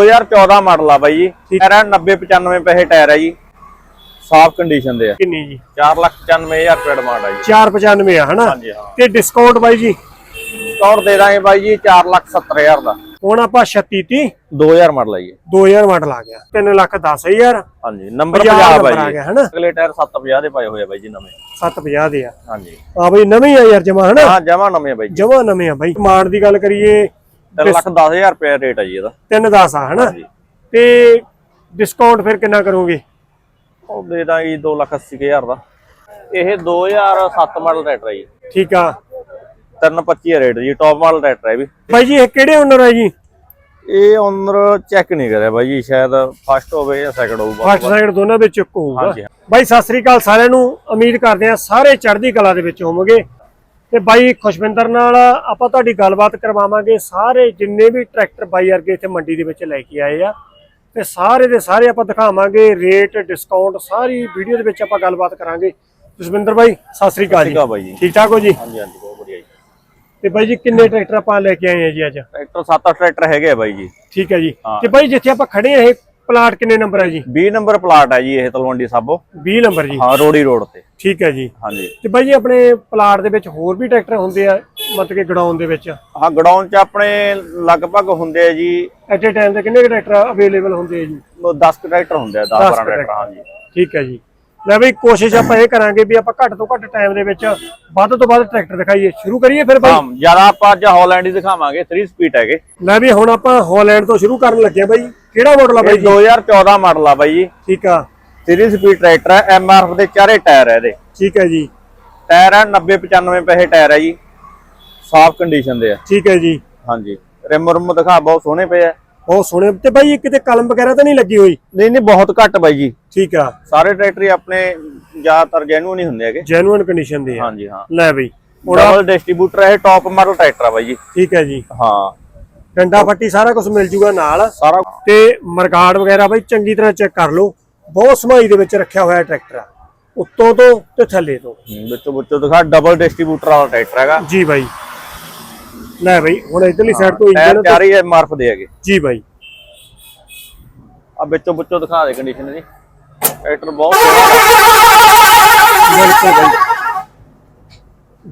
2014 model ਆ ਬਾਈ ਜੀ। ਟਾਇਰ ਹੈ 90 95 ਪੈਸੇ ਟਾਇਰ ਹੈ ਜੀ। ਸਾਫ਼ ਕੰਡੀਸ਼ਨ ਦੇ ਆ। ਕਿੰਨੀ ਜੀ? 495000 ਰੁਪਏ ਡਿਮਾਂਡ ਆ ਜੀ। 495 ਆ ਹਨਾ? ਹਾਂਜੀ ਹਾਂ। ਤੇ ਡਿਸਕਾਊਂਟ ਬਾਈ ਜੀ? ਸਟੋਰ ਦੇ ਦਾਂਗੇ ਬਾਈ ਜੀ 470000 ਦਾ। ਹੁਣ ਆਪਾਂ 36 30 2000 ਮਾਡਲ ਆ ਜੀ। 2000 ਮਾਡਲ ਆ ਗਿਆ। 3 ਲੱਖ 10000 ਹਾਂਜੀ ਨੰਬਰ 50 50 ਨੰਬਰ ਬਾਈ ਆ ਜੀ ਹਨਾ? ਅਗਲੇ ਟਾਇਰ 750 ਦੇ ਪਾਏ ਹੋਏ ਆ ਬਾਈ ਜੀ ਨਵੇਂ। 750 ਦੇ ਆ। ਹਾਂਜੀ। ਆ ਬਈ ਨਵੇਂ ਆ ਯਾਰ ਜਮਾ ਹਨਾ? ਹਾਂ ਜਮਾ ਨਵੇਂ ਆ ਬਾਈ ਜਮਾ ਨਵੇਂ ਆ ਬਾਈ। ਮਾਨ ਦੀ ਗੱਲ ਕਰੀਏ 3 ਲੱਖ 10000 ਰੁਪਏ ਰੇਟ ਆ ਜੀ ਇਹਦਾ। 3 10 ਆ ਹਨਾ? ਹਾਂਜੀ। ਤੇ ਡਿਸਕਾਊਂਟ ਫਿਰ ਕਿੰਨਾ ਕਰੋਗੇ? ਉਹ ਦੇ ਦਾਂਗੇ 2 ਲੱਖ 80000 ਦਾ। ਇਹ 2007 ਮਾਡਲ ਟਰੈਕਟਰ ਹੈ ਜੀ। ਠੀਕ ਆ। 325 ਰੇਟ ਜੀ ਟੌਪ ਮਾਡਲ ਟਰੈਕਟਰ ਹੈ ਵੀ। ਬਾਈ ਜੀ ਇਹ ਕਿਹੜੇ ਓਨਰ ਆ ਜੀ? ਇਹ ਓਨਰ ਚੈੱਕ ਨਹੀਂ ਕਰਿਆ ਬਾਈ ਜੀ ਸ਼ਾਇਦ ਫਸਟ ਹੋਵੇ ਜਾਂ ਸੈਕੰਡ ਹੋਊਗਾ। ਫਸਟ ਸਾਈਡ ਦੋਨਾਂ ਵਿੱਚ ਇੱਕ ਹੋਊਗਾ। ਹਾਂ। ਬਾਈ ਸਤਿ ਸ੍ਰੀ ਅਕਾਲ ਸਾਰਿਆਂ ਨੂੰ। ਉਮੀਦ ਕਰਦੇ ਆ ਸਾਰੇ ਚੜ੍ਹਦੀ ਕਲਾ ਦੇ ਵਿੱਚ ਹੋਵੋਗੇ। ਤੇ ਬਾਈ ਖੁਸ਼ਵਿੰਦਰ ਨਾਲ ਆਪਾਂ ਤੁਹਾਡੀ ਗੱਲਬਾਤ ਕਰਵਾਵਾਂਗੇ। ਸਾਰੇ ਜਿੰਨੇ ਵੀ ਟਰੈਕਟਰ ਬਾਈ ਵਰਗੇ ਇੱਥੇ ਮੰਡੀ ਦੇ ਵਿੱਚ ਲੈ ਕੇ ਆਏ ਆ ਤੇ ਸਾਰੇ ਦੇ ਸਾਰੇ ਆਪਾਂ ਦਿਖਾਵਾਂਗੇ ਰੇਟ ਡਿਸਕਾਊਂਟ ਸਾਰੀ ਵੀਡੀਓ ਦੇ ਵਿੱਚ ਆਪਾਂ ਗੱਲਬਾਤ ਕਰਾਂਗੇ। ਜਸਵਿੰਦਰ ਬਾਈ ਸਤਿ ਸ੍ਰੀ ਅਕਾਲ ਜੀ। ਠੀਕ ਠਾਕ ਹੋ ਜੀ? ਹਾਂਜੀ ਹਾਂਜੀ ਬਹੁਤ ਵਧੀਆ ਜੀ। ਤੇ ਬਾਈ ਜੀ ਕਿੰਨੇ ਟਰੈਕਟਰ ਆਪਾਂ ਲੈ ਕੇ ਆਏ ਆ ਜੀ ਅੱਜ? ਟਰੈਕਟਰ 7-8 ਟਰੈਕਟਰ ਹੈਗੇ ਆ ਬਾਈ ਜੀ। ਠੀਕ ਹੈ ਜੀ। ਤੇ ਬਾਈ ਜਿੱਥੇ ਆਪਾਂ ਖੜੇ ਆ ਇਹ ਪਲਾਟ ਕਿੰਨੇ ਨੰਬਰ ਹੈ ਜੀ? 20 ਨੰਬਰ ਪਲਾਟ ਹੈ ਜੀ ਇਹ ਤਲਵੰਡੀ ਸਾਬੋ। 20 ਨੰਬਰ ਜੀ। ਹਾਂ ਰੋੜੀ ਰੋਡ ਤੇ। ਠੀਕ ਹੈ ਜੀ। ਹਾਂਜੀ। ਤੇ ਬਾਈ ਜੀ ਆਪਣੇ ਪਲਾਟ ਦੇ ਵਿੱਚ ਹੋਰ ਵੀ ਟਰੈਕਟਰ ਹੁੰਦੇ ਆ ਮਤਲਬ ਕਿ ਗਡਾਊਨ ਦੇ ਵਿੱਚ? ਹਾਂ ਗਡਾਊਨ ਚ ਆਪਣੇ ਲਗਭਗ ਹੁੰਦੇ ਆ ਜੀ। ਐਟ ਟਾਈਮ ਤੇ ਕਿੰਨੇ ਟਰੈਕਟਰ ਅਵੇਲੇਬਲ ਹੁੰਦੇ ਆ ਜੀ? 10 ਟਰੈਕਟਰ ਹੁੰਦੇ ਆ 10 12 ਟਰੈਕਟਰ। ਹਾਂਜੀ। ਠੀਕ ਹੈ ਜੀ। ਲੈ ਬਈ ਕੋਸ਼ਿਸ਼ ਆਪਾਂ ਇਹ ਕਰਾਂਗੇ ਵੀ ਆਪਾਂ ਘੱਟ ਤੋਂ ਘੱਟ ਟਾਈਮ ਦੇ ਵਿੱਚ ਵੱਧ ਤੋਂ ਵੱਧ ਟਰੈਕਟਰ ਦਿਖਾਈਏ। ਸ਼ੁਰੂ ਕਰੀਏ ਫਿਰ ਬਾਈ? ਹਾਂ ਜ਼ਿਆਦਾ ਆਪਾਂ ਅੱਜ ਹਾਲੈਂਡ ਹੀ ਦਿਖਾਵਾਂਗੇ 3 ਸਪੀਡ ਹੈਗੇ। ਲੈ ਵੀ ਹੁਣ ਆਪਾਂ ਹਾਲੈਂਡ ਤੋਂ ਸ਼ੁਰੂ ਕਰਨ ਲੱਗੇ ਬਾਈ। ਕਿਹੜਾ ਮਾਡਲ ਆ ਬਾਈ ਇਹ 2014 ਮਾਡਲ ਆ ਬਾਈ ਜੀ। ਠੀਕ ਆ। 3 ਸਪੀਡ ਟਰੈਕਟਰ ਹੈ ਐਮਆਰਐਫ ਦੇ ਚਾਰੇ ਟਾਇਰ ਹੈ ਇਹਦੇ। ਠੀਕ ਹੈ ਜੀ। ਟਾਇਰ ਹੈ 90 95 ਪੈਸੇ ਟਾਇਰ ਹੈ ਜੀ। ਸਾਫ਼ ਕੰਡੀਸ਼ਨ ਦੇ ਆ। ਠੀਕ ਹੈ ਜੀ। ਹਾਂਜੀ। ਰਿਮ ਰੁਮ ਦਿਖਾ ਬਹੁਤ ਸੋਹਣੇ ਪਏ ਆ। ਬਹੁਤ ਸੋਹਣੇ। ਤੇ ਬਾਈ ਇਹ ਕਿਤੇ ਕਲਮ ਵਗੈਰਾ ਤਾਂ ਨਹੀਂ ਲੱਗੀ ਹੋਈ? ਨਹੀਂ ਨਹੀਂ ਬਹੁਤ ਘੱਟ ਬਾਈ ਜੀ। ਠੀਕ ਆ। ਸਾਰੇ ਟਰੈਕਟਰ ਹੀ ਆਪਣੇ ਜ਼ਿਆਦਾਤਰ ਜੈਨੂਨ ਹੀ ਹੁੰਦੇ ਹੈਗੇ। ਜੈਨੂਇਨ ਕੰਡੀਸ਼ਨ ਦੇ ਆ। ਹਾਂਜੀ ਹਾਂ। ਲੈ ਬਈ। ਡਬਲ ਡਿਸਟ੍ਰੀਬਿਊਟਰ ਹੈ ਟੌਪ ਮਾਡਲ ਟਰੈਕਟਰ ਆ ਬਾਈ ਜੀ। ਠੀਕ ਹੈ ਜੀ। ਹਾਂ। ਡੰਡਾ ਫੱਟੀ ਸਾਰਾ ਕੁਝ ਮਿਲ ਜੂਗਾ ਨਾਲ। ਸਾਰਾ ਤੇ ਮਰਗਾੜ ਵਗੈਰਾ ਬਈ ਚੰਗੀ ਤਰ੍ਹਾਂ ਚੈੱਕ ਕਰ ਲਓ। ਬਹੁਤ ਸਮਾਈ ਦੇ ਵਿੱਚ ਰੱਖਿਆ ਹੋਇਆ ਟਰੈਕਟਰ ਆ। ਉੱਤੋਂ ਤੋਂ ਤੇ ਥੱਲੇ ਤੋਂ। ਵਿੱਚੋਂ ਵਿੱਚੋਂ ਦਿਖਾ ਡਬਲ ਡਿਸਟ੍ਰੀਬਿਊਟਰ ਵਾਲਾ ਟਰੈਕਟਰ ਹੈਗਾ। ਜੀ ਬਾਈ। ਲੈ ਬਈ ਹੁਣ ਇਧਰਲੀ ਸਾਈਡ ਤੋਂ ਇੰਜਨ ਚਾਰੇ ਹੀ ਮਾਰਫ ਦੇ ਹੈਗੇ। ਜੀ ਬਾਈ। ਆ ਵਿੱਚੋਂ ਵਿੱਚੋਂ ਦਿਖਾ ਦੇ ਕੰਡੀਸ਼ਨ ਜੀ ਟਰੈਕਟਰ ਬਹੁਤ ਬਿਲਕੁਲ ਬਾਈ।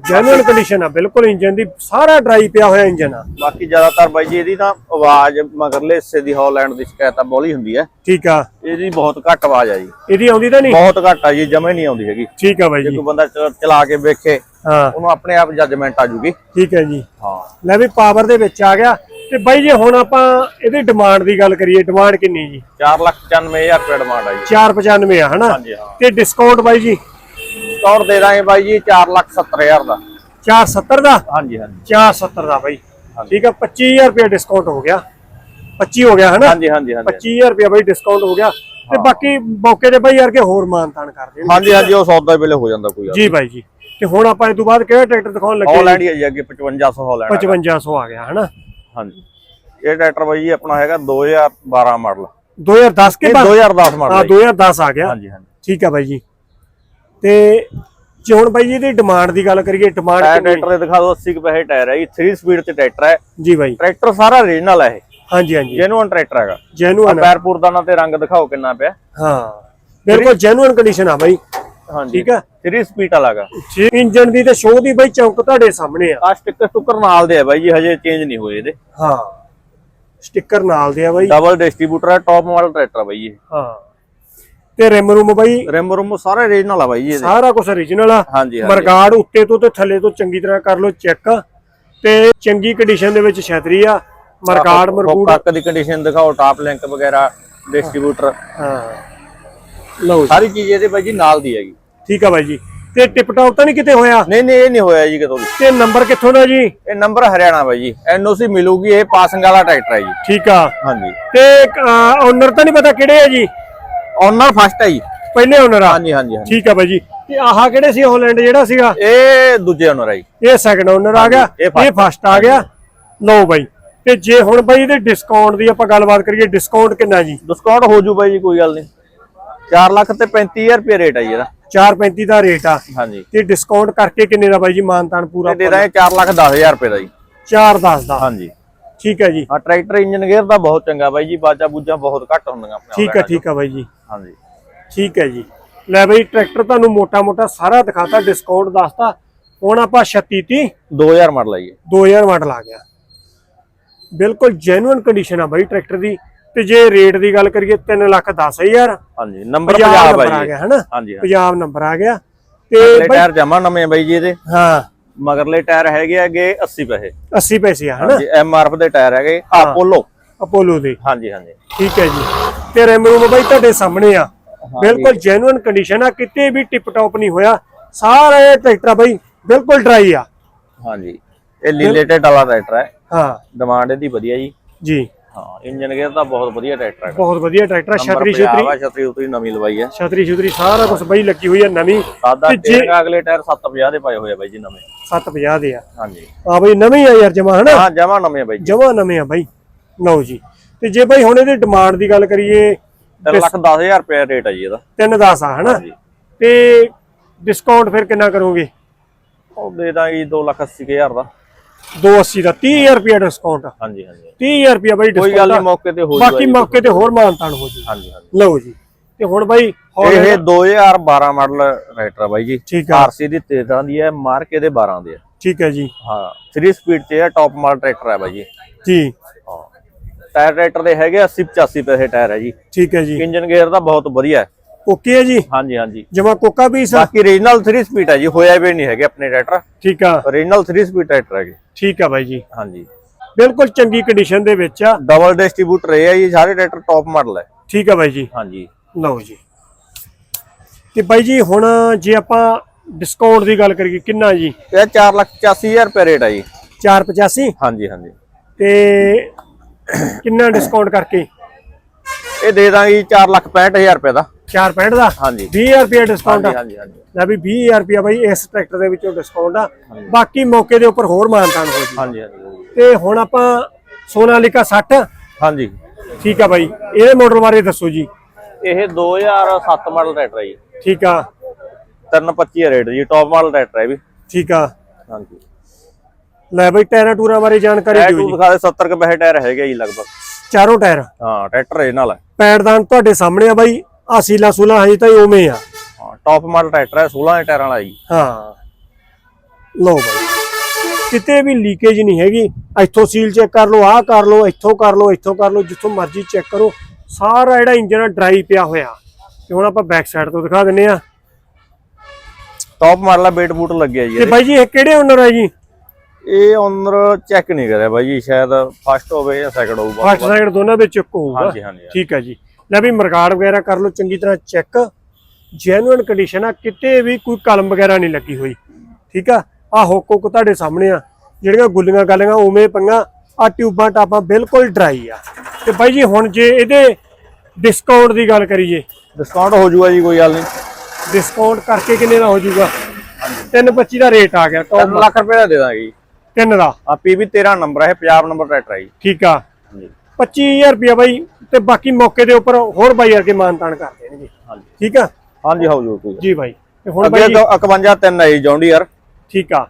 ਜੈਨੂਇਨ ਕੰਡੀਸ਼ਨ ਆ ਬਿਲਕੁਲ ਇੰਜਨ ਦੀ ਸਾਰਾ ਡਰਾਈ ਪਿਆ ਹੋਇਆ ਇੰਜਨ ਆ। ਬਾਕੀ ਜ਼ਿਆਦਾਤਰ ਬਾਈ ਜੀ ਇਹਦੀ ਤਾਂ ਆਵਾਜ਼ ਮਗਰਲੇ ਹਿੱਸੇ ਦੀ ਹਾਲੈਂਡ ਦੀ ਸ਼ਿਕਾਇਤ ਆ ਬੋਲੀ ਹੁੰਦੀ ਹੈ। ਠੀਕ ਆ। ਇਹਦੀ ਬਹੁਤ ਘੱਟ ਆਵਾਜ਼ ਆ ਜੀ। ਇਹਦੀ ਆਉਂਦੀ ਤਾਂ ਨਹੀਂ? ਬਹੁਤ ਘੱਟ ਆ ਜੀ ਜਮੇ ਨਹੀਂ ਆਉਂਦੀ ਹੈਗੀ। ਠੀਕ ਆ ਬਾਈ ਜੇ। ਜੀ ਕੋਈ ਬੰਦਾ ਚਲਾ ਕੇ ਵੇਖੇ ਹਾਂ। ਉਹਨੂੰ ਆਪਣੇ ਆਪ ਜੱਜਮੈਂਟ ਆ ਜੂਗੀ। ਠੀਕ ਹੈ ਜੀ। ਹਾਂ। ਲੈ ਵੀ ਪਾਵਰ ਦੇ ਵਿੱਚ ਆ ਗਿਆ। ਤੇ ਬਾਈ ਜੇ ਹੁਣ ਆਪਾਂ ਇਹਦੀ ਡਿਮਾਂਡ ਦੀ ਗੱਲ ਕਰੀਏ ਡਿਮਾਂਡ ਕਿੰਨੀ ਜੀ? 495000 ਰੁਪਏ ਡਿਮਾਂਡ ਆ ਜੀ। 495 ਆ ਹਨਾ? ਤੇ ਡਿਸਕਾਊਂਟ ਬਾਈ ਜੀ? ਸਟੋਰ ਦੇ ਦਾਂਗੇ ਬਾਈ ਜੀ 470000 ਦਾ। 470 ਦਾ? ਹਾਂਜੀ ਹਾਂਜੀ। 470 ਦਾ ਬਾਈ। ਠੀਕ ਆ 25000 ਰੁਪਏ ਡਿਸਕਾਊਂਟ ਹੋ ਗਿਆ। 25 ਹੋ ਗਿਆ ਹਨਾ? ਹਾਂਜੀ ਹਾਂਜੀ ਹਾਂਜੀ। 25000 ਰੁਪਏ ਬਾਈ ਡਿਸਕਾਊਂਟ ਹੋ ਗਿਆ। ਤੇ ਬਾਕੀ ਮੌਕੇ ਤੇ ਬਾਈ ਯਾਰ ਕੇ ਹੋਰ ਮਾਨਤਾਨ ਕਰ ਦੇਣ ਹਾਂਜੀ ਹਾਂਜੀ ਉਹ ਸੌਦਾ ਵੇਲੇ ਹੋ ਜਾਂਦਾ ਕੋਈ ਜੀ ਬਾਈ ਜੀ। ਤੇ ਹੁਣ ਆਪਾਂ ਇਸ ਤੋਂ ਬਾਅਦ ਕਿਹੜਾ ਟਰੈਕਟਰ ਦਿਖਾਉਣ ਲੱਗੇ ਹਾਲੈਂਡ ਹੀ ਹੈ ਜੀ ਅੱਗੇ 5500 ਹਾਲੈਂਡ 5500 ਆ ਗਿਆ ਹਨਾ? ਹਾਂਜੀ। ਇਹ ਟਰੈਕਟਰ ਬਾਈ ਜੀ ਆਪਣਾ ਹੈਗਾ 2012 ਮਾਡਲ। 2010 ਕੇ ਇਹ ਬਾਅਦ 2010 ਹਾਂ ਮਾਡਲ 2010 ਆ ਗਿਆ। ਹਾਂਜੀ ਹਾਂਜੀ। ਠੀਕ ਆ ਬਾਈ ਜੀ। ਤੇ ਜੇ ਹੁਣ ਬਾਈ ਜੀ ਇਹਦੀ ਡਿਮਾਂਡ ਦੀ ਗੱਲ ਕਰੀਏ ਡਿਮਾਂਡ ਟਾਇਰ ਟਰੈਕਟਰ ਦੇ ਦਿਖਾ ਦਿਓ 80 ਕੁ ਪੈਸੇ ਟਾਇਰ ਹੈ ਜੀ 3 ਸਪੀਡ ਤੇ ਟਰੈਕਟਰ ਹੈ ਜੀ ਬਾਈ। ਟਰੈਕਟਰ ਸਾਰਾ ਓਰੀਜਨਲ ਹੈ ਇਹ। ਹਾਂਜੀ ਹਾਂਜੀ। ਜੈਨੂਅਨ ਟਰੈਕਟਰ ਹੈਗਾ। ਜੈਨੂਅਨ ਪੈਰਪੁਰ ਦਾ ਨਾ ਤੇ ਰੰਗ ਦਿਖਾਓ ਕਿੰਨਾ ਪਿਆ। ਹਾਂ ਬਿਲਕੁਲ ਜੈਨੂਅਨ ਕੰਡੀਸ਼ਨ ਆ ਬਾਈ। ਹਾਂਜੀ। ਠੀਕ ਆ? 3 ਸਪੀਡ ਵਾਲਾ ਹੈਗਾ। ਜੀ ਇੰਜਨ ਦੀ ਤੇ ਸ਼ੋਅ ਦੀ ਬਾਈ ਚੌਂਕ ਤੁਹਾਡੇ ਸਾਹਮਣੇ ਆ। ਆ ਸਟicker ਸਟੁੱਕਰ ਨਾਲ ਦੇ ਆ ਬਾਈ ਜੀ ਹਜੇ ਚੇਂਜ ਨਹੀਂ ਹੋਏ ਇਹਦੇ। ਹਾਂ ਸਟicker ਨਾਲ ਦੇ ਆ ਬਾਈ। ਡਬਲ ਡਿਸਟ੍ਰੀਬਿਊਟਰ ਹੈ ਟੌਪ ਮਾਡਲ ਟਰੈਕਟਰ ਆ ਬਾਈ ਇਹ। ਹਾਂ। ਤੇ ਰਿਮ ਰੂਮ ਬਾਈ? ਰਿਮ ਰੁਮ ਸਾਰੇ ਓਰੀਜਨਲ ਆ ਬਾਈ ਇਹਦੇ। ਸਾਰਾ ਕੁਝ origignal ਆ। ਹਾਂਜੀ ਮਰਗਾੜ ਉੱਤੇ ਤੋਂ ਤੇ ਥੱਲੇ ਤੋਂ ਚੰਗੀ ਤਰ੍ਹਾਂ ਕਰ ਲਓ ਚੈੱਕ। ਤੇ ਚੰਗੀ ਕੰਡੀਸ਼ਨ ਦੇ ਵਿੱਚ ਛਤਰੀ ਆ। Mudguard mudguard. ਟੱਕ ਦੀ ਕੰਡੀਸ਼ਨ ਦਿਖਾਓ ਟਾਪ ਲਿੰਕ ਵਗੈਰਾ ਡਿਸਟ੍ਰੀਬਿਊਟਰ ਹਾਂ। ਲਓ ਸਾਰੀ ਚੀਜ਼ ਇਹਦੇ ਬਾਈ ਜੀ ਨਾਲ ਦੀ ਹੈਗੀ। ਠੀਕ ਆ ਬਾਈ ਜੀ। ਤੇ ਟਿਪ ਟਾਪ ਤਾਂ ਨਹੀਂ ਕਿਤੇ ਹੋਇਆ? ਨਹੀਂ ਨਹੀਂ ਇਹ ਨਹੀਂ ਹੋਇਆ ਜੀ ਕਿਤੋਂ ਵੀ। ਤੇ ਨੰਬਰ ਕਿੱਥੋਂ ਦਾ ਜੀ? ਇਹ ਨੰਬਰ ਹਰਿਆਣਾ ਬਾਈ ਜੀ। ਐਨਓਸੀ ਮਿਲੂਗੀ ਇਹ ਪਾਸਿੰਗ ਵਾਲਾ ਟਰੈਕਟਰ ਹੈ ਜੀ। ਠੀਕ ਆ। ਹਾਂਜੀ। ਤੇ ਓਨਰ ਤਾਂ ਨਹੀਂ ਪਤਾ ਕਿਹੜੇ ਆ ਜੀ? ਓਨਰ ਫਸਟ ਹੈ ਜੀ। ਪਹਿਲੇ ਓਨਰ ਆ? ਹਾਂਜੀ ਹਾਂਜੀ ਹਾਂਜੀ। ਠੀਕ ਆ ਬਾਈ ਜੀ। ਤੇ ਆਹ ਕਿਹੜੇ ਸੀ ਹੋਲੈਂਡ ਜਿਹੜਾ ਸੀਗਾ? ਇਹ ਦੂਜੇ ਓਨਰ ਹੈ ਜੀ। ਇਹ ਸੈਕੰਡ ਓਨਰ ਆ ਗਿਆ। ਇਹ first ਇਹ ਫਸਟ ਆ ਗਿਆ। ਲਓ ਬਾਈ। ਤੇ ਜੇ ਹੁਣ ਬਾਈ ਇਹਦੇ ਡਿਸਕਾਊਂਟ ਦੀ ਆਪਾਂ ਗੱਲਬਾਤ ਕਰੀਏ ਡਿਸਕਾਊਂਟ ਕਿੰਨਾ ਜੀ? ਡਿਸਕਾਊਂਟ ਹੋ ਜੂ ਬਾਈ ਜੀ ਕੋਈ ਗੱਲ ਨਹੀਂ। 4 ਲੱਖ ਤੇ 35000 ਰੁਪਏ ਰੇਟ ਹੈ ਜੀ ਇਹਦਾ। 435 ਦਾ ਰੇਟ ਆ। ਹਾਂਜੀ। ਤੇ ਡਿਸਕਾਊਂਟ ਕਰਕੇ ਕਿੰਨੇ ਦਾ ਬਾਈ ਜੀ? ਮਾਨਤਾਨ ਪੂਰਾ ਦੇ ਦਾਂਗੇ 4 ਲੱਖ 10000 ਰੁਪਏ ਦਾ ਜੀ। 410 ਦਾ। ਹਾਂਜੀ। ਠੀਕ ਹੈ ਜੀ। ਆ ਟਰੈਕਟਰ ਇੰਜਨ ਗੇਅਰ ਦਾ ਬਹੁਤ ਚੰਗਾ ਬਾਈ ਜੀ ਬਾਜਾ ਬੂਜਾ ਬਹੁਤ ਘੱਟ ਹੁੰਦੀਆਂ ਆਪਣੇ ਠੀਕ ਹੈ ਠੀਕ ਹੈ ਬਾਈ ਜੀ। ਹਾਂਜੀ। ਠੀਕ ਹੈ ਜੀ। ਲੈ ਬਈ ਟਰੈਕਟਰ ਤੁਹਾਨੂੰ ਮੋਟਾ-ਮੋਟਾ ਸਾਰਾ ਦਿਖਾਤਾ ਡਿਸਕਾਊਂਟ ਦੱਸਤਾ। ਹੁਣ ਆਪਾਂ 36 30 2000 ਮਾਡਲ ਆਈ 2000 ਮਾਡਲ ਆ ਗਿਆ। ਬਿਲਕੁਲ ਜੈਨੂਇਨ ਕੰਡੀਸ਼ਨ ਆ ਬਾਈ ਟਰੈਕਟਰ ਦੀ। ਤੇ ਜੇ ਰੇਟ ਦੀ ਗੱਲ ਕਰੀਏ 3 ਲੱਖ 10000 ਹਾਂਜੀ ਨੰਬਰ ਪੰਜਾਬ 50 ਨੰਬਰ ਆ ਗਿਆ ਹਨਾ? ਪੰਜਾਬ ਨੰਬਰ ਆ ਗਿਆ। ਤੇ ਟਾਇਰ ਜਮਾ ਨਵੇਂ ਬਾਈ ਜੀ ਇਹਦੇ। ਹਾਂ। ਮਗਰਲੇ ਟਾਇਰ ਹੈਗੇ ਆਗੇ 80 ਪੈਸੇ। 80 ਪੈਸੇ ਆ ਹਨਾ? ਹਾਂਜੀ ਐਮਆਰਐਫ ਦੇ ਟਾਇਰ ਹੈਗੇ ਆਪੋਲੋ ਅਪੋਲੋ ਦੇ। ਹਾਂਜੀ ਹਾਂਜੀ। ਠੀਕ ਹੈ ਜੀ। ਤੇ ਰਿਮ ਰੂਮ ਬਾਈ ਤੁਹਾਡੇ ਸਾਹਮਣੇ ਆ। ਬਿਲਕੁਲ ਜੈਨੂਇਨ ਕੰਡੀਸ਼ਨ ਆ ਕਿਤੇ ਵੀ ਟਿਪ ਟਾਪ ਨਹੀਂ ਹੋਇਆ। ਸਾਰਾ ਟਰੈਕਟਰ ਬਾਈ ਬਿਲਕੁਲ ਡਰਾਈ ਆ। ਹਾਂਜੀ। ਇਹ ਲੀਲੇਟਡ ਵਾਲਾ ਟਰੈਕਟਰ ਹੈ। ਹਾਂ। ਡਿਮਾਂਡ ਇਹਦੀ ਵਧੀਆ ਜੀ। ਜੀ। ਹਾਂ ਇੰਜਨ ਗੇਅਰ ਦਾ ਬਹੁਤ ਵਧੀਆ ਟਰੈਕਟਰ ਹੈ ਬਹੁਤ ਵਧੀਆ ਟਰੈਕਟਰ ਆ, ਛਤਰੀ ਛਤਰੀ। 50 ਆ ਛਤਰੀ ਉਤਰੀ ਨਵੀਂ ਲਵਾਈ ਹੈ ਛਤਰੀ ਛਤਰੀ ਸਾਰਾ ਕੁਝ ਬਾਈ ਲੱਗੀ ਹੋਈ ਆ ਨਵੀਂ। ਸਾਦਾ ਤੇ ਜੇ- ਅਗਲੇ ਟਾਇਰ 750 ਦੇ ਪਾਏ ਹੋਏ ਆ ਬਾਈ ਜੀ ਨਵੇਂ। 750 ਦੇ ਆ। ਹਾਂਜੀ। ਆ ਬਾਈ ਨਵੀਂ ਆ ਯਾਰ ਜਮਾ ਹਨਾ? ਹਾਂ ਜਮਾ ਨਵੇਂ ਆ ਬਾਈ ਜਮਾ ਨਵੇਂ ਆ ਬਾਈ। ਲਓ ਜੀ। ਤੇ ਜੇ ਬਾਈ ਹੁਣ ਇਹਦੀ ਡਿਮਾਂਡ ਦੀ ਗੱਲ ਕਰੀਏ 3 ਲੱਖ 10000 ਰੁਪਏ ਰੇਟ ਹੈ ਜੀ ਇਹਦਾ। 310 ਆ ਹਨਾ? ਤੇ ਡਿਸਕਾਊਂਟ ਫਿਰ ਕਿੰਨਾ ਕਰੋਗੇ? ਉਹ ਦੇ ਦਾਂਗੇ 2 ਲੱਖ 80 ਹਜ਼ਾਰ ਦਾ। 280 ਦਾ 30000 ਰੁਪਏ ਡਿਸਕਾਊਂਟ ਹਾਂਜੀ ਹਾਂਜੀ। 30000 ਰੁਪਏ ਬਾਈ ਕੋਈ ਗੱਲ ਨਹੀਂ ਮੌਕੇ ਤੇ ਹੋ ਬਾਕੀ ਜੂਗਾ ਮੌਕੇ ਤੇ ਹੋਰ ਮਾਨਤਾਨ ਹੋ ਜੀ ਹਾਂਜੀ ਹਾਂਜੀ। ਲਓ ਜੀ। ਤੇ ਹੁਣ ਬਾਈ ਇਹ 2012 ਮਾਡਲ ਟਰੈਕਟਰ ਆ ਬਾਈ ਜੀ। ਠੀਕ ਆ। ਆਰਸੀ ਦੀ 13 ਦੀ ਹੈ ਮਾਰਕੇ ਦੇ 12 ਦੀ ਹੈ ਠੀਕ ਹੈ ਜੀ। ਹਾਂ 3 ਸਪੀਡ 'ਚ ਹੈ ਟੌਪ ਮਾਡਲ ਟਰੈਕਟਰ ਹੈ ਬਾਈ ਜੀ। ਜੀ। ਹਾਂ। ਟਾਇਰ ਟਰੈਕਟਰ ਦੇ ਹੈਗੇ 80 85 ਪੈਸੇ ਟਾਇਰ ਹੈ ਜੀ। ਠੀਕ ਹੈ ਜੀ। ਇੰਜਨ ਗੇਅਰ ਦਾ ਬਹੁਤ ਵਧੀਆ ਹੈ। ਓਕੇ ਹੈ ਜੀ? ਹਾਂਜੀ ਹਾਂਜੀ। ਜਮਾ ਕੋਕਾ ਪੀਸ ਆ? ਬਾਕੀ ਰੀਜਨਲ 3 ਸਪੀਡ ਹੈ ਜੀ ਹੋਇਆ ਵੀ ਨਹੀਂ ਹੈਗੇ ਆਪਣੇ ਟਰੈਕਟਰ। ਠੀਕ ਆ। ਰੀਜਨਲ 3 ਸਪੀਡ ਟਰੈਕਟਰ ਹੈਗੇ। ਠੀਕ ਆ ਬਾਈ ਜੀ। ਹਾਂਜੀ। ਬਿਲਕੁਲ ਚੰਗੀ ਕੰਡੀਸ਼ਨ ਦੇ ਵਿੱਚ ਆ। ਡਬਲ ਡਿਸਟ੍ਰੀਬਿਊਟਰ ਇਹ ਹੈ ਜੀ ਸਾਰੇ ਟਰੈਕਟਰ ਟੌਪ ਮਾਡਲ ਹੈ। ਠੀਕ ਆ ਬਾਈ ਜੀ। ਹਾਂਜੀ। ਲਓ ਜੀ। ਤੇ ਬਾਈ ਜੀ ਹੁਣ ਜੇ ਆਪਾਂ ਡਿਸਕਾਊਂਟ ਦੀ ਗੱਲ ਕਰੀਏ ਕਿੰਨਾ ਜੀ? ਇਹ 4 ਲੱਖ 85000 ਰੁਪਏ ਰੇਟ ਹੈ ਜੀ। 485 ਹਾਂਜੀ ਹਾਂਜੀ। ਤੇ ਕਿੰਨਾ ਡਿਸਕਾਊਂਟ ਕਰਕੇ? ਇਹ ਦੇ ਦਾਂਗੇ ਜੀ 4 ਲੱਖ 65000 ਰੁਪਏ ਦਾ। 465 ਦਾ ਹਾਂਜੀ। 20000 ਰੁਪਏ ਡਿਸਕਾਊਂਟ ਆ। ਹਾਂਜੀ ਹਾਂਜੀ। ਲੈ ਵੀ 20000 ਰੁਪਏ ਬਾਈ ਇਸ ਟਰੈਕਟਰ ਦੇ ਵਿੱਚੋਂ ਡਿਸਕਾਊਂਟ ਆ। ਬਾਕੀ ਮੌਕੇ ਦੇ ਉੱਪਰ ਹੋਰ ਮਾਨਤਾਨ ਹੋ ਜੀ। ਹਾਂਜੀ ਹਾਂਜੀ ਤੇ ਹੁਣ ਆਪਾਂ ਸੋਨਾਲੀਕਾ 60 ਹਾਂਜੀ। ਠੀਕ ਆ ਬਾਈ। ਇਹਦੇ ਮਾਡਲ ਬਾਰੇ ਦੱਸੋ ਜੀ। ਇਹ 2007 ਮਾਡਲ ਟਰੈਕਟਰ ਹੈ ਜੀ। ਠੀਕ ਆ। 325 ਰੇਟ ਜੀ ਟੌਪ ਮਾਡਲ ਟਰੈਕਟਰ ਹੈ ਇਹ ਵੀ। ਠੀਕ ਆ। ਹਾਂਜੀ। ਲੈ ਬਾਈ ਟਾਇਰਾਂ ਟੂਰਾਂ ਬਾਰੇ ਜਾਣਕਾਰੀ ਦਿਓ ਜੀ। ਦਿਖਾ ਦੇ 70 ਕੁ ਪੈਸੇ ਟਾਇਰ ਹੈਗੇ ਜੀ ਲਗਭਗ। ਚਾਰੋਂ ਟਾਇਰ। ਹਾਂ ਟਰੈਕਟਰ ਇਹ ਨਾਲ ਹੈ ਤੁਹਾਡੇ ਸਾਹਮਣੇ ਆ ਬਾਈ। ਆ ਸੀਲਾ ਸੂਲਾ ਹਜੇ ਤਾਂ ਹੀ ਉਵੇਂ ਆ। ਹਾਂ ਟੌਪ ਮਾਡਲ ਟਰੈਕਟਰ ਹੈ 16 ਦੇ ਟਾਇਰਾਂ ਵਾਲਾ ਜੀ। ਹਾਂ। ਲਓ ਬਾਈ ਕਿਤੇ ਵੀ ਲੀਕੇਜ ਨਹੀਂ ਹੈਗੀ। ਇੱਥੋਂ ਸੀਲ ਚੈੱਕ ਕਰ ਲਓ ਆਹ ਕਰ ਲਓ ਇੱਥੋਂ ਕਰ ਲਓ ਇੱਥੋਂ ਕਰ ਲਓ ਜਿੱਥੋਂ ਮਰਜ਼ੀ ਚੈੱਕ ਕਰੋ। ਸਾਰਾ ਜਿਹੜਾ ਇੰਜਨ ਆ ਡਰਾਈ ਪਿਆ ਹੋਇਆ। ਤੇ ਹੁਣ ਆਪਾਂ ਬੈਕ ਸਾਈਡ ਤੋਂ ਦਿਖਾ ਦਿੰਨੇ ਆ। ਟੌਪ ਮਾਡਲ ਬੇਟ ਬੂਟ ਲੱਗਿਆ ਜੀ ਤੇ। ਬਾਈ ਜੀ ਇਹ ਕਿਹੜੇ ਓਨਰ ਆ ਜੀ? ਇਹ ਓਨਰ ਚੈੱਕ ਨਹੀਂ ਕਰਿਆ ਬਾਈ ਜੀ ਸ਼ਾਇਦ ਫਸਟ ਹੋਵੇ ਜਾਂ ਸੈਕੰਡ ਹੋਊਗਾ। ਫਸਟ ਸਾਈਡ ਦੋਨਾਂ ਵਿੱਚ ਇੱਕ ਹੋਊਗਾ। ਹਾਂਜੀ ਹਾਂਜੀ ਹਾਂਜੀ। ਠੀਕ ਹੈ ਜੀ। ਲੈ ਵੀ ਮਰਗਾੜ ਵਗੈਰਾ ਕਰ ਲਓ ਚੰਗੀ ਤਰ੍ਹਾਂ ਚੈੱਕ ਜੈਨੂਇਨ ਕੰਡੀਸ਼ਨ ਆ ਕਿਤੇ ਵੀ ਕੋਈ ਕਲਮ ਵਗੈਰਾ ਨਹੀਂ ਲੱਗੀ ਹੋਈ। ਠੀਕ ਆ? ਆ ਹੁੱਕ ਹੁੱਕ ਤੁਹਾਡੇ ਸਾਹਮਣੇ ਆ। ਜਿਹੜੀਆਂ ਗੁੱਲੀਆਂ ਗਾਲੀਆਂ ਉਵੇਂ ਪੰਗਾ ਆ ਟਿਊਬਾਂ ਟਾਪਾਂ ਬਿਲਕੁਲ ਡਰਾਈ ਆ। ਤੇ ਬਾਈ ਜੀ ਹੁਣ ਜੇ ਇਹਦੇ ਡਿਸਕਾਊਂਟ ਦੀ ਗੱਲ ਕਰੀਏ। ਡਿਸਕਾਊਂਟ ਹੋ ਜਾਊਗਾ ਜੀ ਕੋਈ ਗੱਲ ਨਹੀਂ। ਡਿਸਕਾਊਂਟ ਕਰਕੇ ਕਿੰਨੇ ਦਾ ਹੋ ਜਾਊਗਾ 325 ਦਾ ਰੇਟ ਆ ਗਿਆ 3 ਟੌਪ ਲੱਖ ਰੁਪਏ ਦਾ ਦੇ ਦਾਂਗੇ ਜੀ। ਤਿੰਨ ਦਾ? ਆ ਪੀਵੀ 13 ਨੰਬਰ ਹੈ ਪੰਜਾਬ ਨੰਬਰ ਟਰੈਕਟਰ ਹੈ ਜੀ। ਠੀਕ ਆ। ਹਾਂਜੀ। 25000 ਰੁਪਇਆ ਬਾਈ ਤੇ ਬਾਕੀ ਮੌਕੇ ਦੇ ਉੱਪਰ ਹੋਰ ਬਾਈ ਵਰਗੇ ਮਾਨਤਾਨ ਕਰ ਦੇਣਗੇ ਹਾਂਜੀ। ਠੀਕ ਆ? ਹਾਂਜੀ ਹੋ ਜਾਊ ਕੋਈ ਜੀ। ਬਾਈ। ਤੇ ਹੁਣ ਅੱਗੇ ਬਾਈ ਜੀ, ਤੋਂ 51 3 ਹੈ ਜੀ ਜੌਂਡੀਅਰ ਠੀਕ ਆ।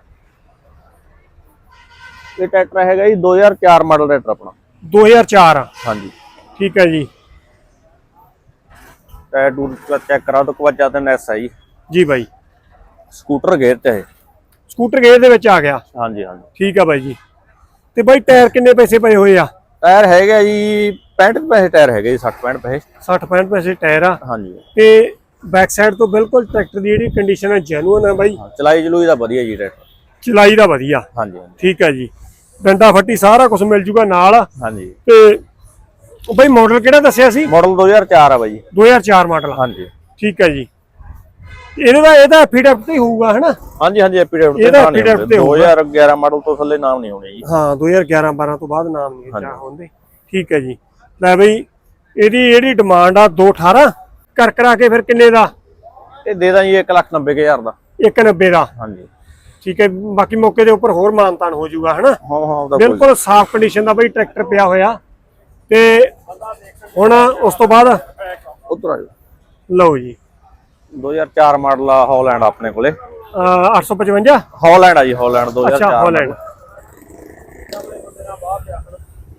ਇਹ ਟਰੈਕਟਰ ਹੈਗਾ ਜੀ 2004 ਮਾਡਲ ਟਰੈਕਟਰ ਆਪਣਾ। 2004 ਆ ਹਾਂਜੀ। ਠੀਕ ਹੈ ਜੀ। ਟਾਇਰ ਟੂਰ ਚੈੱਕ ਕਰਾ ਤਾਂ 51 3 ਐਸ ਜੀ। ਜੀ ਬਾਈ। ਸਕੂਟਰ ਗੇਅਰ ਤੇ ਹੈ ਸਕੂਟਰ ਗੇਅਰ ਦੇ ਵਿੱਚ ਆ ਗਿਆ। ਹਾਂਜੀ ਹਾਂਜੀ। ਠੀਕ ਆ ਬਾਈ ਜੀ। ਤੇ ਬਾਈ ਟਾਇਰ ਕਿੰਨੇ ਪੈਸੇ ਪਏ ਹੋਏ ਆ? ਟਾਇਰ ਹੈਗਾ ਜੀ 65 ਪੈਸੇ ਟਾਇਰ ਹੈਗੇ ਜੀ 60 65 ਪੈਸੇ। 60 65 ਪੈਸੇ ਟਾਇਰ ਆ। ਹਾਂਜੀ। ਤੇ ਬੈਕ ਸਾਈਡ ਤੋਂ ਬਿਲਕੁਲ ਟਰੈਕਟਰ ਦੀ ਜਿਹੜੀ ਕੰਡੀਸ਼ਨ ਹੈ ਜੈਨੂਇਨ ਆ ਬਾਈ। ਹਾਂ, ਚਲਾਈ ਚਲੂਈ ਦਾ ਵਧੀਆ ਜੀ ਟਰੈਕਟਰ ਚਲਾਈ ਦਾ ਵਧੀਆ। ਹਾਂਜੀ ਹਾਂਜੀ। ਠੀਕ ਹੈ ਜੀ। ਡੰਡਾ ਫੱਟੀ ਸਾਰਾ ਕੁਝ ਮਿਲ ਜੂਗਾ ਨਾਲ। ਹਾਂਜੀ। ਤੇ ਉਹ ਬਾਈ ਮਾਡਲ ਕਿਹੜਾ ਦੱਸਿਆ ਸੀ? ਮਾਡਲ 2004 ਆ ਬਾਈ। 2004 ਮਾਡਲ ਹਾਂਜੀ। ਠੀਕ ਹੈ ਜੀ। ਇਹਦਾ ਦਾ ਇਹਦਾ ਐਫੀਡੈਵਿਟ ਤੇ ਹੋਊਗਾ ਹਨਾ? ਹਾਂਜੀ ਹਾਂਜੀ ਐਪੀਡੇਟ ਤੇ ਨਹੀਂ affidavit ਤੇ ਹੁੰਦੇ। ਹੋਊਗਾ। 2011 ਮਾਡਲ ਤੋਂ ਥੱਲੇ ਨਾਮ ਨਹੀਂ ਹੋਣੇ ਜੀ। ਹਾਂ 2011 12 ਤੋਂ ਬਾਅਦ ਨਾਮ ਨਹੀਂ ਜਾ ਹੁੰਦੇ। ਠੀਕ ਹੈ ਜੀ। ਲੈ ਬਈ ਇਹਦੀ ਜਿਹੜੀ ਡਿਮਾਂਡ ਆ 218 ਕਰ ਕਰਾ ਕੇ ਫਿਰ ਕਿੰਨੇ ਦਾ? ਇਹ ਦੇ ਦਾਂ ਜੀ 190000 ਦਾ। 190 ਦਾ। ਹਾਂਜੀ। ਠੀਕ ਹੈ ਬਾਕੀ ਮੌਕੇ ਦੇ ਉੱਪਰ ਹੋਰ ਮਾਨਤਾਨ ਹੋ ਜਾਊਗਾ ਹਨਾ? ਹਾਂ ਹਾਂ ਬਿਲਕੁਲ ਸਾਫ਼ ਕੰਡੀਸ਼ਨ ਦਾ ਬਈ ਟਰੈਕਟਰ ਪਿਆ ਹੋਇਆ। ਤੇ ਹੁਣ ਉਸ ਤੋਂ ਬਾਅਦ ਉਧਰ ਆ ਜਾਓ। ਲਓ ਜੀ। 2004 ਮਾਡਲ ਆ ਹਾਲੈਂਡ ਆਪਣੇ ਕੋਲੇ। ਅਹ 855 ਹਾਲੈਂਡ ਆ ਜੀ ਹਾਲੈਂਡ 2004 ਅੱਛਾ ਹਾਲੈਂਡ।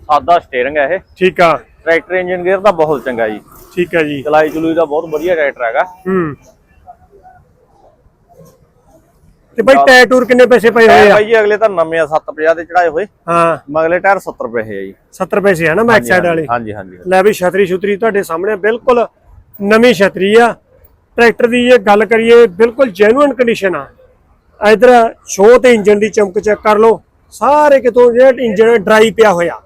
ਸਾਦਾ ਸਟੀਅਰਿੰਗ ਹੈ ਇਹ। ਠੀਕ ਆ। ਟਰੈਕਟਰ ਇੰਜਨ ਗੇਅਰ ਦਾ ਬਹੁਤ ਚੰਗਾ ਜੀ। ਠੀਕ ਹੈ ਜੀ। ਚਲਾਈ ਚਲੂਈ ਦਾ ਬਹੁਤ ਵਧੀਆ ਟਰੈਕਟਰ ਹੈਗਾ। ਹੂੰ। ਤੇ ਬਾਈ ਟਾਇਰ ਟੂਰ ਕਿੰਨੇ ਪੈਸੇ ਪਏ ਹੋਏ ਆ? ਬਾਈ ਅਗਲੇ ਤਾਂ ਨਵੇਂ ਆ 750 ਦੇ ਚੜਾਏ ਹੋਏ। ਹਾਂ। ਮਗਲੇ ਟਾਇਰ 70 ਰੁਪਏ ਹੈ ਜੀ। 70 ਪੈਸੇ ਆ ਨਾ ਮੈਕ ਸਾਈਡ ਵਾਲੇ। ਹਾਂਜੀ ਹਾਂਜੀ ਲੈ ਵੀ ਛਤਰੀ ਛੁਤਰੀ ਤੁਹਾਡੇ ਸਾਹਮਣੇ ਬਿਲਕੁਲ ਨਵੀਂ ਛਤਰੀ ਆ। ਟਰੈਕਟਰ ਦੀ ਜੇ ਗੱਲ ਕਰੀਏ ਬਿਲਕੁਲ ਜੈਨੂਇਨ ਕੰਡੀਸ਼ਨ ਆ। ਇਧਰ ਸ਼ੋ ਤੇ ਇੰਜਨ ਦੀ ਚਮਕ ਚੈੱਕ ਕਰ ਲਓ। ਸਾਰੇ ਕਿਤੋਂ ਜਿਹੜਾ ਇੰਜਨ ਡਰਾਈ ਪਿਆ ਹੋਇਆ।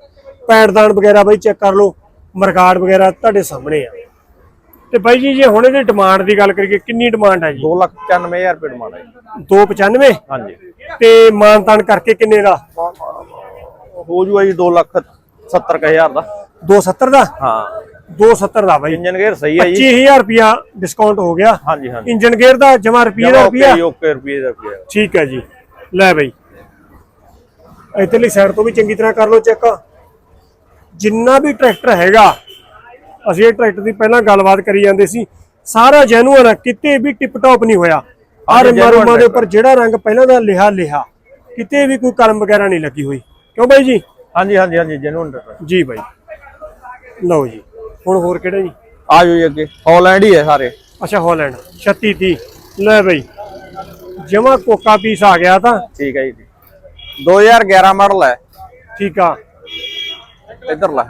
ਪੈਡਦਾਨ ਵਗੈਰਾ ਬਈ ਚੈੱਕ ਕਰ ਲਓ। ਮਰਗਾੜ ਵਗੈਰਾ ਤੁਹਾਡੇ ਸਾਹਮਣੇ ਆ। ਤੇ ਬਾਈ ਜੀ ਜੇ ਹੁਣ ਇਹਦੀ ਡਿਮਾਂਡ ਦੀ ਗੱਲ ਕਰੀਏ ਕਿੰਨੀ ਡਿਮਾਂਡ ਹੈ ਜੀ? 295000 ਰੁਪਏ ਡਿਮਾਂਡ ਹੈ ਜੀ। 295 ਹਾਂਜੀ। ਤੇ ਮਾਨਤਾਨ ਕਰਕੇ ਕਿੰਨੇ ਦਾ? ਹੋ ਜੂਗਾ ਜੀ 2 ਲੱਖ 70000 ਦਾ। 270 ਦਾ? ਹਾਂ। 270 ਦਾ ਬਾਈ। ਇੰਜਨ ਗੇਅਰ ਸਹੀ ਹੈ ਜੀ। 25000 ਰੁਪਿਆ ਡਿਸਕਾਊਂਟ ਹੋ ਗਿਆ। ਹਾਂਜੀ ਹਾਂਜੀ। ਇੰਜਨ ਗੇਅਰ ਦਾ ਜਮਾ ਰੁਪਈਏ ਦਾ ਰੁਪਿਆ ਓਕੇ ਰੁਪਏ ਦਾ ਰੁਪਏ ਠੀਕ ਹੈ ਜੀ। ਲੈ ਬਈ। ਇਧਰਲੀ ਸਾਈਡ ਤੋਂ ਵੀ ਚੰਗੀ ਤਰ੍ਹਾਂ ਕਰ ਲਓ ਚੈੱਕ। ਜਿੰਨਾ ਵੀ ਟਰੈਕਟਰ ਹੈਗਾ ਅਸੀਂ ਇਹ ਟਰੈਕਟਰ ਦੀ ਪਹਿਲਾਂ ਗੱਲਬਾਤ ਕਰੀ ਜਾਂਦੇ ਸੀ। ਸਾਰਾ ਜੈਨੂਅਨ ਕਿਤੇ ਵੀ ਟਿਪ ਟੌਪ ਨਹੀਂ ਹੋਇਆ। ਆ ਹਾਂਜੀ, ਰੰਗਾਂ genuine ਰੂਮਾਂ ਦੇ ਉੱਪਰ ਜਿਹੜਾ ਰੰਗ ਪਹਿਲਾਂ ਦਾ ਲਿਹਾ ਲਿਹਾ। ਕਿਤੇ ਵੀ ਕੋਈ ਕਲਮ ਵਗੈਰਾ ਨਹੀਂ ਲੱਗੀ ਹੋਈ। ਕਿਉਂ ਬਾਈ ਜੀ? ਹਾਂਜੀ ਹਾਂਜੀ ਹਾਂਜੀ ਟਰੈਕਟਰ ਜੀ ਬਾਈ। ਲਓ ਜੀ। ਹੁਣ ਹੋਰ ਕਿਹੜਾ ਜੀ? ਆ ਜਾਓ ਜੀ ਅੱਗੇ। ਹਾਲੈਂਡ ਹੀ ਹੈ ਸਾਰੇ। ਅੱਛਾ ਹਾਲੈਂਡ 36 30 ਲੈ ਬਈ। ਜਮਾ ਕੋਕਾ ਪੀਸ ਆ ਗਿਆ ਤਾਂ। ਠੀਕ ਹੈ ਜੀ। 2011 ਮਾਡਲ ਹੈ। ਠੀਕ ਆ। ਇੱਧਰ ਲੈ।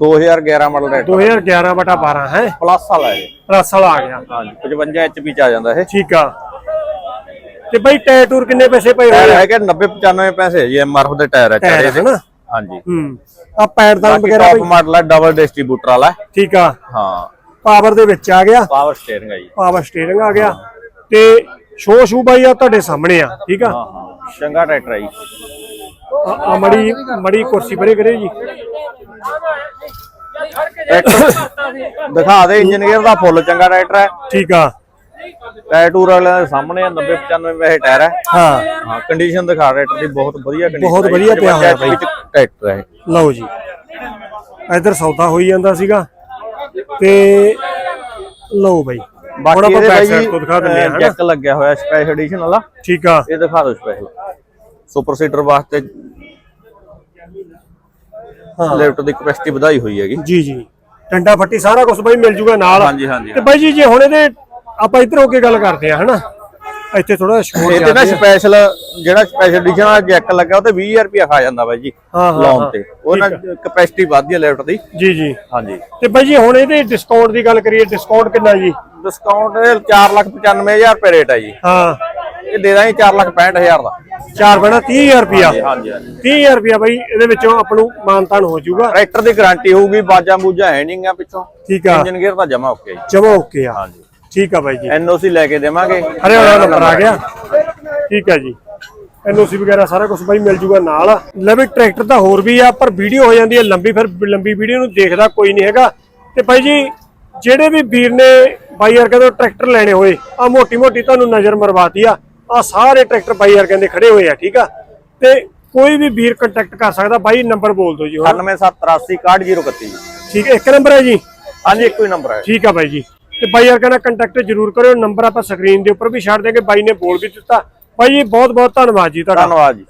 2011 ਮਾਡਲ ਹੈ 2011 ਬਟਾ 12 ਹੈ? ਪਲੱਸ ਵਾਲਾ ਹੈ। ਰਸ ਵਾਲਾ ਆ ਗਿਆ। ਹਾਂਜੀ 55 ਐਚਪੀ ਚ ਆ ਜਾਂਦਾ ਇਹ। ਠੀਕ ਆ। ਤੇ ਬਈ ਟਾਇਰ ਟੂਰ ਕਿੰਨੇ ਪੈਸੇ ਪਏ ਹੋਏ ਹੈਗੇ 90 95 ਪੈਸੇ ਜੀ ਐਮਆਰਐਫ ਦੇ ਟਾਇਰ ਹੈ ਚਾਰੇ ਹੈ ਦੇ। ਨਾ। ਹਾਂਜੀ। ਹੂੰ। ਆ ਪੈਰਦਾਨ ਬਾਕੀ ਵਗੈਰਾ ਟੌਪ ਬਈ ਮਾਡਲ ਹੈ ਡਬਲ ਡਿਸਟ੍ਰੀਬਿਊਟਰ ਵਾਲਾ। ਹੈ। ਠੀਕ ਆ। ਹਾਂ। ਪਾਵਰ ਦੇ ਵਿੱਚ ਆ ਗਿਆ। ਪਾਵਰ ਸਟੀਅਰਿੰਗ ਹੈ ਜੀ। ਪਾਵਰ ਸਟੀਅਰਿੰਗ ਆ ਗਿਆ। ਤੇ ਸ਼ੋ ਸ਼ੂ ਬਾਈ ਆ ਤੁਹਾਡੇ ਸਾਹਮਣੇ ਆ ਠੀਕ ਆ? ਹਾਂ ਹਾਂ। ਚੰਗਾ ਟਰੈਕਟਰ ਹੈ ਜੀ। ਆ- ਆ ਮੜੀ ਮੜੀ ਕੁਰਸੀ ਪਰੇ ਕਰੇ ਜੀ। ਟਰੈਕਟਰ ਦਿਖਾ ਦੇ ਇੰਜਨ ਗੇਅਰ ਦਾ ਫੁੱਲ ਚੰਗਾ ਟਰੈਕਟਰ ਹੈ ਠੀਕ ਆ। ਟਾਇਰ ਵਾਲਿਆਂ ਦੇ ਸਾਹਮਣੇ 90 95 ਪੈਸੇ ਟਾਇਰ ਹੈ। ਹਾਂ। ਹਾਂ ਕੰਡੀਸ਼ਨ ਦਿਖਾ ਟਰੈਕਟਰ ਦੀ ਬਹੁਤ ਵਧੀਆ ਕੰਡੀਸ਼ਨ ਬਹੁਤ ਵਧੀਆ ਪਿਆ ਹੋਇਆ ਬਾਈ। ਟਰੈਕਟਰ ਹੈ। ਲਓ ਜੀ। ਇਧਰ ਸੌਦਾ ਹੋਈ ਜਾਂਦਾ ਸੀਗਾ। ਤੇ ਲਓ ਬਾਈ। ਹੁਣ ਬਾਕੀ ਆਪਾਂ ਇਹਦੇ ਬੈਕ ਬਾਈ ਸਾਈਡ ਤੋਂ ਦਿਖਾ ਦਿੰਦੇ ਆ ਹਨਾ? ਚੈੱਕ ਲੱਗਿਆ ਹੋਇਆ ਸਪੈਸ਼ਲ ਐਡੀਸ਼ਨ ਵਾਲਾ। ਠੀਕ ਆ। ਇਹ ਦਿਖਾ ਦਿਓ ਸਪੈਸ਼ਲ ਸੁਪਰ ਸੀਟਰ ਵਾਸਤੇ ਹਾਂ। ਲੈਫਟ ਦੀ ਕਪੈਸਿਟੀ ਵਧਾਈ ਹੋਈ ਹੈਗੀ। ਜੀ ਜੀ। ਟੰਡਾ ਫੱਟੀ ਸਾਰਾ ਕੁਝ ਬਾਈ ਮਿਲ ਜੂਗਾ ਨਾਲ। ਹਾਂਜੀ ਹਾਂਜੀ ਤੇ ਬਾਈ ਜੀ ਜੇ ਹੁਣ ਇਹਦੇ ਆਪਾਂ ਇੱਧਰ ਹੋ ਕੇ ਗੱਲ ਕਰਦੇ ਆ ਹਨਾ? ਇੱਥੇ ਥੋੜਾ ਸ਼ੋਰ ਇਹ ਤੇ ਨਾ ਸਪੈਸ਼ਲ ਜਿਹੜਾ ਸਪੈਸ਼ਲ ਐਡੀਸ਼ਨ ਵਾਲਾ ਜੈਕ ਲੱਗਾ ਉਹ ਤੇ 20000 ਰੁਪਏ ਖਾ ਜਾਂਦਾ ਬਾਈ ਜੀ ਹਾਂ, ਹਾਂ, ਲਾਉਣ ਹਾਂ। ਤੇ। ਉਹ ਨਾਲ ਕਪੈਸਿਟੀ ਵੱਧਦੀ ਹੈ ਲੈਫਟ ਦੀ। ਜੀ ਜੀ। ਹਾਂਜੀ। ਤੇ ਬਾਈ ਜੀ ਹੁਣ ਇਹਦੇ ਡਿਸਕਾਊਂਟ ਦੀ ਗੱਲ ਕਰੀਏ ਡਿਸਕਾਊਂਟ ਕਿੰਨਾ ਜੀ? ਡਿਸਕਾਊਂਟ 495000 ਰੁਪਏ ਰੇਟ ਹੈ ਜੀ। ਹਾਂ। ਇਹ ਦੇ ਦਾਂਗੇ 465000 ਦਾ। ਚਾਰ ਬਣਾ 30000 ਰੁਪਿਆ ਹਾਂਜੀ ਹਾਂਜੀ 30000 ਰੁਪਿਆ ਬਾਈ ਇਹਦੇ ਵਿੱਚੋਂ ਆਪਾਂ ਨੂੰ ਮਾਨਤਾਨ ਹੋ ਜਾਊਗਾ। ਟਰੈਕਟਰ ਦੀ ਗਾਰੰਟੀ ਹੋਊਗੀ ਬਾਜਾ ਬੂਜਾ ਹੈ ਨਹੀਂਗਾ ਪਿੱਛੋਂ। ਠੀਕ ਆ। ਇੰਜਨ ਗੇਅਰ ਤਾਂ ਜਮਾ ਓਕੇ ਜੀ। ਜਮਾ ਓਕੇ ਆ। ਹਾਂਜੀ। ਠੀਕ ਆ ਬਾਈ ਜੀ। ਐਨਓਸੀ ਲੈ ਕੇ ਦੇਵਾਂਗੇ। ਹਰਿਆਣਾ ਨੰਬਰ ਆ ਗਿਆ। ਠੀਕ ਹੈ ਜੀ। ਐਨਓਸੀ ਵਗੈਰਾ ਸਾਰਾ ਕੁਝ ਬਾਈ ਮਿਲ ਜੂਗਾ ਨਾਲ। ਲੈ ਵੀ ਟਰੈਕਟਰ ਤਾਂ ਹੋਰ ਵੀ ਆ ਪਰ ਵੀਡੀਓ ਹੋ ਜਾਂਦੀ ਹੈ ਲੰਬੀ ਫਿਰ ਲੰਬੀ ਵੀਡੀਓ ਨੂੰ ਦੇਖਦਾ ਕੋਈ ਨਹੀਂ ਹੈਗਾ। ਤੇ ਬਾਈ ਜੀ ਜਿਹੜੇ ਵੀ ਵੀਰ ਨੇ ਬਾਈ ਯਾਰ ਕਹਿੰਦੇ ਟਰੈਕਟਰ ਲੈਣੇ ਹੋਏ ਆ ਮੋਟੀ ਮੋਟੀ ਤੁਹਾਨੂੰ ਨਜ਼ਰ ਮਰਵਾਤੀ ਆ। ਆ ਸਾਰੇ ਟਰੈਕਟਰ ਬਾਈ ਯਾਰ ਕਹਿੰਦੇ ਖੜੇ ਹੋਏ ਆ ਠੀਕ ਆ? ਤੇ ਕੋਈ ਵੀ ਵੀਰ ਕੰਟੈਕਟ ਕਰ ਸਕਦਾ ਬਾਈ ਨੰਬਰ ਬੋਲ ਦਿਓ ਜੀ ਹੁਣ 9783 ਠੀਕ ਹੈ ਇੱਕ ਨੰਬਰ ਹੈ ਜੀ? ਹਾਂਜੀ ਇੱਕੋ ਹੀ ਨੰਬਰ ਹੈ। ਠੀਕ ਆ ਬਾਈ ਜੀ। ਤੇ ਬਾਈ ਯਾਰ ਕਹਿੰਦਾ ਕੰਟੈਕਟ ਜ਼ਰੂਰ ਕਰਿਓ ਨੰਬਰ ਆਪਾਂ ਸਕਰੀਨ ਦੇ ਉੱਪਰ ਵੀ ਛੱਡ ਦੇਗੇ ਬਾਈ ਨੇ ਬੋਲ ਵੀ ਦਿੱਤਾ। ਬਾਈ ਜੀ ਬਹੁਤ ਬਹੁਤ ਧੰਨਵਾਦ ਜੀ ਤੁਹਾਡਾ। ਧੰਨਵਾਦ ਜੀ।